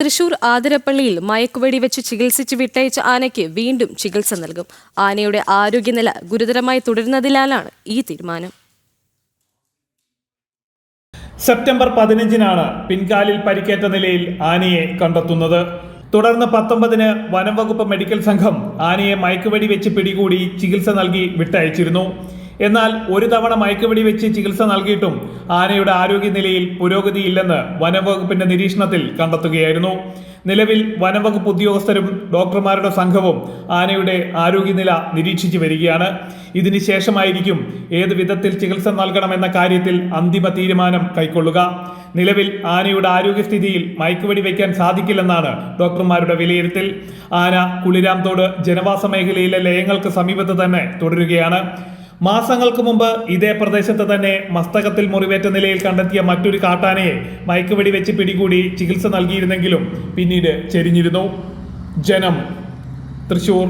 തൃശൂർ ആതിരപ്പള്ളിയിൽ മയക്കുവെടി വെച്ച് ചികിത്സിച്ച് വിട്ടയച്ച ആനയ്ക്ക് വീണ്ടും ചികിത്സ നൽകും. ആനയുടെ ആരോഗ്യനില ഗുരുതരമായി തുടരുന്നതിനാലാണ് ഈ തീരുമാനം. സെപ്റ്റംബർ പതിനഞ്ചിനാണ് പിൻകാലിൽ പരിക്കേറ്റ നിലയിൽ ആനയെ കണ്ടെത്തുന്നത്. തുടർന്ന് പത്തൊമ്പതിന് വനംവകുപ്പ് മെഡിക്കൽ സംഘം ആനയെ മയക്കുവെടി വെച്ച് പിടികൂടി ചികിത്സ നൽകി വിട്ടയച്ചിരുന്നു. എന്നാൽ ഒരു തവണ മയക്കുവെടി വെച്ച് ചികിത്സ നൽകിയിട്ടും ആനയുടെ ആരോഗ്യനിലയിൽ പുരോഗതിയില്ലെന്ന് വനംവകുപ്പിന്റെ നിരീക്ഷണത്തിൽ കണ്ടെത്തുകയായിരുന്നു. നിലവിൽ വനംവകുപ്പ് ഉദ്യോഗസ്ഥരും ഡോക്ടർമാരുടെ സംഘവും ആനയുടെ ആരോഗ്യനില നിരീക്ഷിച്ചു വരികയാണ്. ഇതിനുശേഷമായിരിക്കും ഏത് വിധത്തിൽ ചികിത്സ നൽകണമെന്ന കാര്യത്തിൽ അന്തിമ തീരുമാനം കൈക്കൊള്ളുക. നിലവിൽ ആനയുടെ ആരോഗ്യസ്ഥിതിയിൽ മയക്കുവെടി വയ്ക്കാൻ സാധിക്കില്ലെന്നാണ് ഡോക്ടർമാരുടെ വിലയിരുത്തൽ. ആന കുളിരാംതോട് ജനവാസ മേഖലയിലെ ലയങ്ങൾക്ക് സമീപത്ത് തന്നെ തുടരുകയാണ്. മാസങ്ങൾക്ക് മുമ്പ് ഇതേ പ്രദേശത്ത് തന്നെ മസ്തകത്തിൽ മുറിവേറ്റ നിലയിൽ കണ്ടെത്തിയ മറ്റൊരു കാട്ടാനയെ മയക്കുവെടി വെച്ച് പിടികൂടി ചികിത്സ നൽകിയിരുന്നെങ്കിലും പിന്നീട് ചെരിഞ്ഞിരുന്നു. ജനം തൃശൂർ.